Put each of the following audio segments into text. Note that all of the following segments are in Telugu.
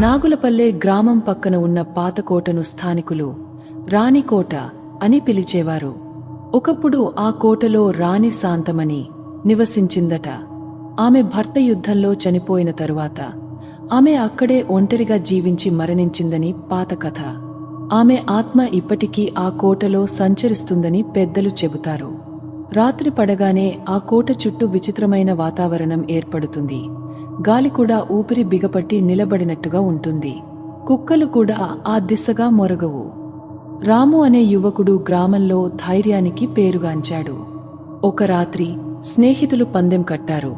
నాగులపల్లె గ్రామం పక్కన ఉన్న పాతకోటను స్థానికులు రాణికోట అని పిలిచేవారు. ఒకప్పుడు ఆ కోటలో రాణి శాంతమని నివసించిందట. ఆమె భర్త యుద్ధంలో చనిపోయిన తరువాత ఆమె అక్కడే ఒంటరిగా జీవించి మరణించిందని పాత కథ. ఆమె ఆత్మ ఇప్పటికీ ఆ కోటలో సంచరిస్తుందని పెద్దలు చెబుతారు. రాత్రి పడగానే ఆ కోట చుట్టూ విచిత్రమైన వాతావరణం ఏర్పడుతుంది. గాలి కూడా ఊపిరి బిగపట్టి నిలబడినట్టుగా ఉంటుంది. కుక్కలు కూడా ఆ దిశగా మొరగవు. రాము అనే యువకుడు గ్రామంలో ధైర్యానికి పేరుగాంచాడు. ఒక రాత్రి స్నేహితులు పందెం కట్టారు.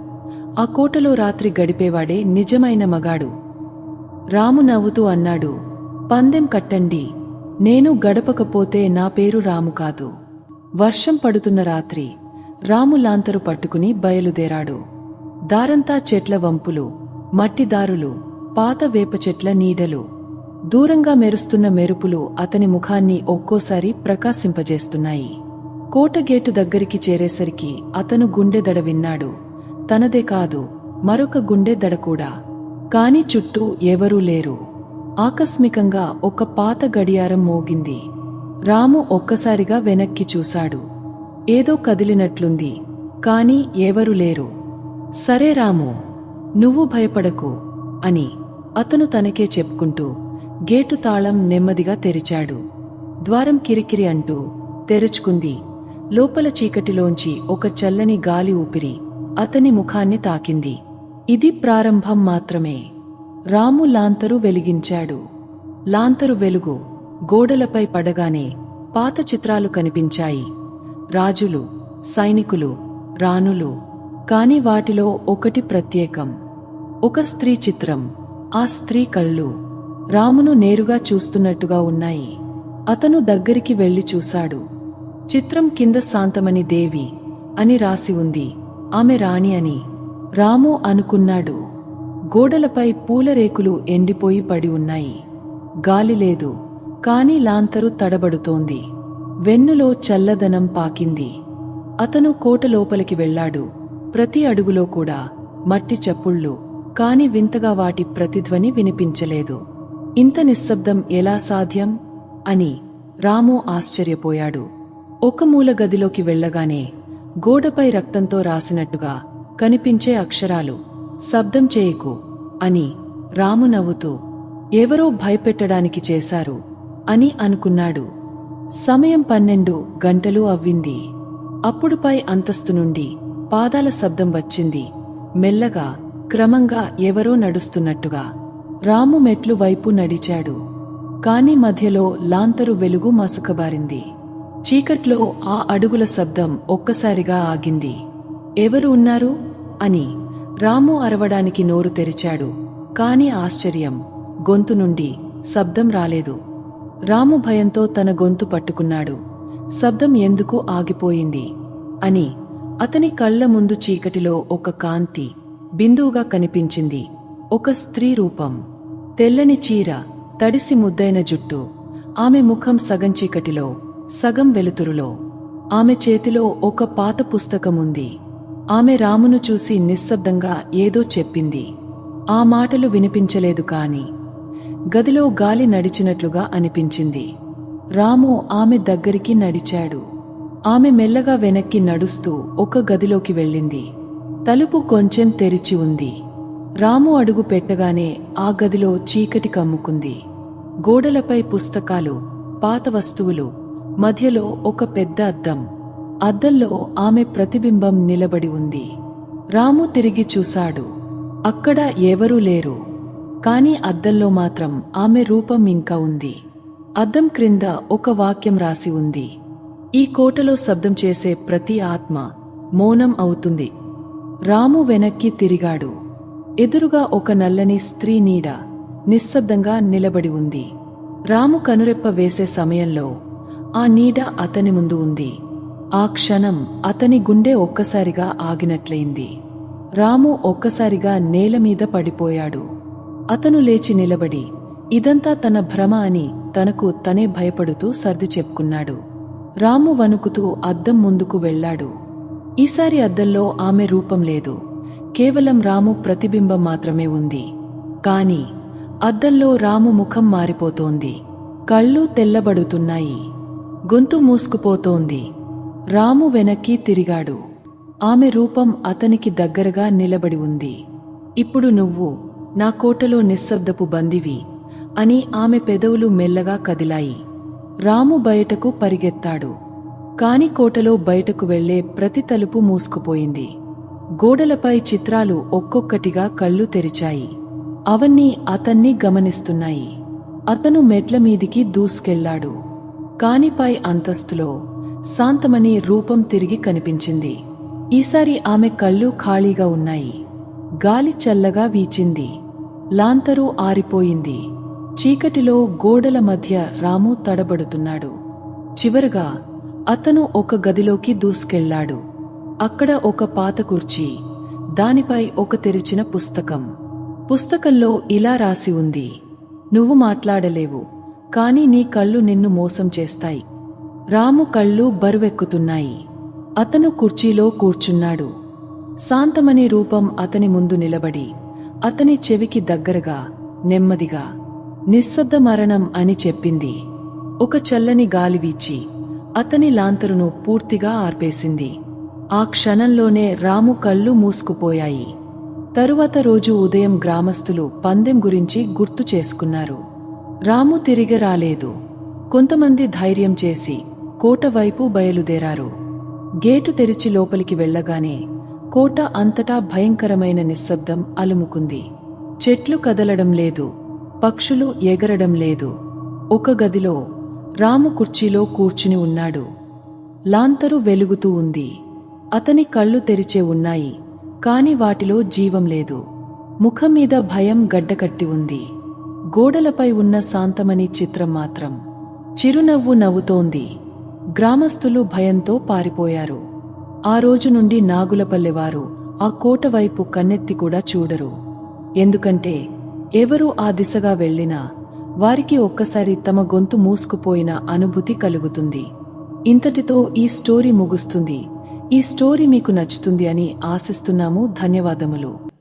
ఆ కోటలో రాత్రి గడిపేవాడే నిజమైన మగాడు. రాము నవ్వుతూ అన్నాడు పందెం కట్టండి. నేను గడపకపోతే నా పేరు రాము కాదు. వర్షం పడుతున్న రాత్రి. రాము లాంతరు పట్టుకుని బయలుదేరాడు. దారంతా చెట్ల వంపులు మట్టిదారులు పాత వేప చెట్ల నీడలు. దూరంగా మెరుస్తున్న మెరుపులు అతని ముఖాన్ని ఒక్కోసారి ప్రకాశింపజేస్తున్నాయి. కోటగేటు దగ్గరికి చేరేసరికి అతను గుండెదడ విన్నాడు. తనదే కాదు మరొక గుండెదడ కూడా. కాని చుట్టూ ఎవరూ లేరు. ఆకస్మికంగా ఒక పాత గడియారం మోగింది. రాము ఒక్కసారిగా వెనక్కి చూశాడు. ఏదో కదిలినట్లుంది. కాని ఎవరు లేరు. సరే రాము నువ్వు భయపడకు అని అతను తనకే చెప్పుకుంటూ గేటు తాళం నెమ్మదిగా తెరిచాడు. ద్వారం కిరికిరి అంటూ తెరుచుకుంది. లోపల చీకటిలోంచి ఒక చల్లని గాలి ఊపిరి అతని ముఖాన్ని తాకింది. ఇది ప్రారంభం మాత్రమే. రాము లాంతరు వెలిగించాడు. లాంతరు వెలుగు గోడలపై పడగానే పాత చిత్రాలు కనిపించాయి. రాజులు సైనికులు రాణులు కాని వాటిలో ఒకటి ప్రత్యేకం. ఒక స్త్రీ చిత్రం. ఆ స్త్రీ కళ్ళు రామును నేరుగా చూస్తున్నట్టుగా ఉన్నాయి. అతను దగ్గరికి వెళ్ళి చూశాడు. చిత్రం కింద శాంతమని దేవి అని రాసి ఉంది. ఆమె రాణి అని. రాము అనుకున్నాడు. గోడలపై పూలరేకులు ఎండిపోయి పడి ఉన్నాయి. గాలి లేదు. కాని లాంతరు తడబడుతోంది. వెన్నులో చల్లదనం పాకింది. అతను కోట లోపలికి వెళ్ళాడు ప్రతి అడుగులో కూడా మట్టి చప్పుళ్ళు కాని వింతగా వాటి ప్రతిధ్వని వినిపించలేదు. ఇంత నిశ్శబ్దం ఎలా సాధ్యం? అని రాము ఆశ్చర్యపోయాడు. ఒక మూల గదిలోకి వెళ్ళగానే గోడపై రక్తంతో రాసినట్టుగా కనిపించే అక్షరాలు శబ్దం చేయకు అని రాము నవ్వుతూ ఎవరో భయపెట్టడానికి చేశారు అని అనుకున్నాడు. సమయం పన్నెండు గంటలు అవ్వింది. అప్పుడు పై అంతస్తు నుండి పాదాల శబ్దం వచ్చింది. మెల్లగా క్రమంగా ఎవరో నడుస్తున్నట్టుగా. రాము మెట్లు వైపు నడిచాడు. కాని మధ్యలో లాంతరు వెలుగు మసుకబారింది. చీకట్లో ఆ అడుగుల శబ్దం ఒక్కసారిగా ఆగింది. ఎవరు ఉన్నారు? అని రాము అరవడానికి నోరు తెరిచాడు. కాని ఆశ్చర్యం గొంతు నుండి శబ్దం రాలేదు. రాము భయంతో తన గొంతు పట్టుకున్నాడు. శబ్దం ఎందుకు ఆగిపోయింది? అని అతని కళ్ళ ముందు చీకటిలో ఒక కాంతి బిందువుగా కనిపించింది. ఒక స్త్రీ రూపం. తెల్లని చీర తడిసి ముద్దైన జుట్టు. ఆమె ముఖం సగం చీకటిలో సగం వెలుతురులో. ఆమె చేతిలో ఒక పాత పుస్తకముంది ఆమె రామును చూసి నిశ్శబ్దంగా ఏదో చెప్పింది. ఆ మాటలు వినిపించలేదు కాని. గదిలో గాలి నడిచినట్లుగా అనిపించింది. రాము ఆమె దగ్గరికి నడిచాడు. ఆమె మెల్లగా వెనక్కి నడుస్తూ ఒక గదిలోకి వెళ్ళింది. తలుపు కొంచెం తెరిచి ఉంది. రాము అడుగు పెట్టగానే ఆ గదిలో చీకటి కమ్ముకుంది. గోడలపై పుస్తకాలు పాత వస్తువులు మధ్యలో ఒక పెద్ద అద్దం. అద్దంలో ఆమె ప్రతిబింబం నిలబడి ఉంది. రాము తిరిగి చూశాడు. అక్కడ ఎవరూ లేరు. కాని అద్దంలో మాత్రం ఆమె రూపం ఇంకా ఉంది. అద్దం క్రింద ఒక వాక్యం రాసి ఉంది. ఈ కోటలో శబ్దం చేసే ప్రతి ఆత్మ మౌనం అవుతుంది. రాము వెనక్కి తిరిగాడు. ఎదురుగా ఒక నల్లని స్త్రీ నీడ నిశ్శబ్దంగా నిలబడి ఉంది. రాము కనురెప్ప వేసే సమయంలో ఆ నీడ అతని ముందు ఉంది. ఆ క్షణం అతని గుండె ఒక్కసారిగా ఆగినట్లయింది. రాము ఒక్కసారిగా నేల మీద పడిపోయాడు. అతను లేచి నిలబడి ఇదంతా తన భ్రమ అని తనకు తనే భయపడుతూ సర్ది చెప్పుకున్నాడు. రాము వణుకుతూ అద్దం ముందుకు వెళ్ళాడు. ఈసారి అద్దంలో ఆమె రూపం లేదు. కేవలం రాము ప్రతిబింబం మాత్రమే ఉంది. కాని అద్దంలో రాము ముఖం మారిపోతోంది. కళ్ళు తెల్లబడుతున్నాయి. గొంతు మూసుకుపోతోంది. రాము వెనక్కి తిరిగాడు. ఆమె రూపం అతనికి దగ్గరగా నిలబడి ఉంది. ఇప్పుడు నువ్వు నా కోటలో నిశ్శబ్దపు బందివి అని ఆమె పెదవులు మెల్లగా కదిలాయి. రాము బయటకు పరిగెత్తాడు. కాని కోటలో బయటకు వెళ్ళే ప్రతి తలుపు మూసుకుపోయింది. గోడలపై చిత్రాలు ఒక్కొక్కటిగా కళ్ళు తెరిచాయి. అవన్నీ అతన్ని గమనిస్తున్నాయి. అతను మెట్ల మీదికి దూసుకెళ్ళాడు. కానిపై అంతస్తులో శాంతమని రూపం తిరిగి కనిపించింది. ఈసారి ఆమె కళ్ళు ఖాళీగా ఉన్నాయి. గాలి చల్లగా వీచింది. లాంతరు ఆరిపోయింది. చీకటిలో గోడల మధ్య రాము తడబడుతున్నాడు. చివరగా అతను ఒక గదిలోకి దూసుకెళ్ళాడు అక్కడ ఒక పాత కుర్చీ దానిపై ఒక తెరిచిన పుస్తకం. పుస్తకంలో ఇలా రాసి ఉంది నువ్వు మాట్లాడలేవు కాని నీ కళ్ళు నిన్ను మోసం చేస్తాయి రాము కళ్ళు బరువెక్కుతున్నాయి. అతను కుర్చీలో కూర్చున్నాడు. శాంతమని రూపం అతని ముందు నిలబడి అతని చెవికి దగ్గరగా నెమ్మదిగా నిశ్శబ్ద మరణం అని చెప్పింది. ఒక చల్లని గాలి వీచి అతని లాంతరును పూర్తిగా ఆర్పేసింది. ఆ క్షణంలోనే రాము కళ్ళు మూసుకుపోయాయి. తరువాత రోజు ఉదయం గ్రామస్తులు పందెం గురించి గుర్తు చేసుకున్నారు. రాము తిరిగి రాలేదు. కొంతమంది ధైర్యం చేసి కోట వైపు బయలుదేరారు. గేటు తెరిచి లోపలికి వెళ్ళగానే కోట అంతటా భయంకరమైన నిశ్శబ్దం అలుముకుంది. చెట్లు కదలడం లేదు. పక్షులు ఎగరడం లేదు. ఒక గదిలో రాము కుర్చీలో కూర్చుని ఉన్నాడు. లాంతరు వెలుగుతూ ఉంది. అతని కళ్ళు తెరిచే ఉన్నాయి కాని వాటిలో జీవం లేదు. ముఖం మీద భయం గడ్డకట్టి ఉంది. గోడలపై ఉన్న శాంతమని చిత్రం మాత్రం చిరునవ్వు నవ్వుతోంది. గ్రామస్తులు భయంతో పారిపోయారు. ఆ రోజు నుండి నాగులపల్లెవారు ఆ కోట వైపు కన్నెత్తి కూడా చూడరు. ఎందుకంటే ఎవరు ఆ దిశగా వెళ్ళినా వారికి ఒక్కసారి తమ గొంతు మూసుకుపోయిన అనుభూతి కలుగుతుంది. ఇంతటితో ఈ స్టోరీ ముగుస్తుంది. ఈ స్టోరీ మీకు నచ్చుతుంది అని ఆశిస్తున్నాము. ధన్యవాదములు.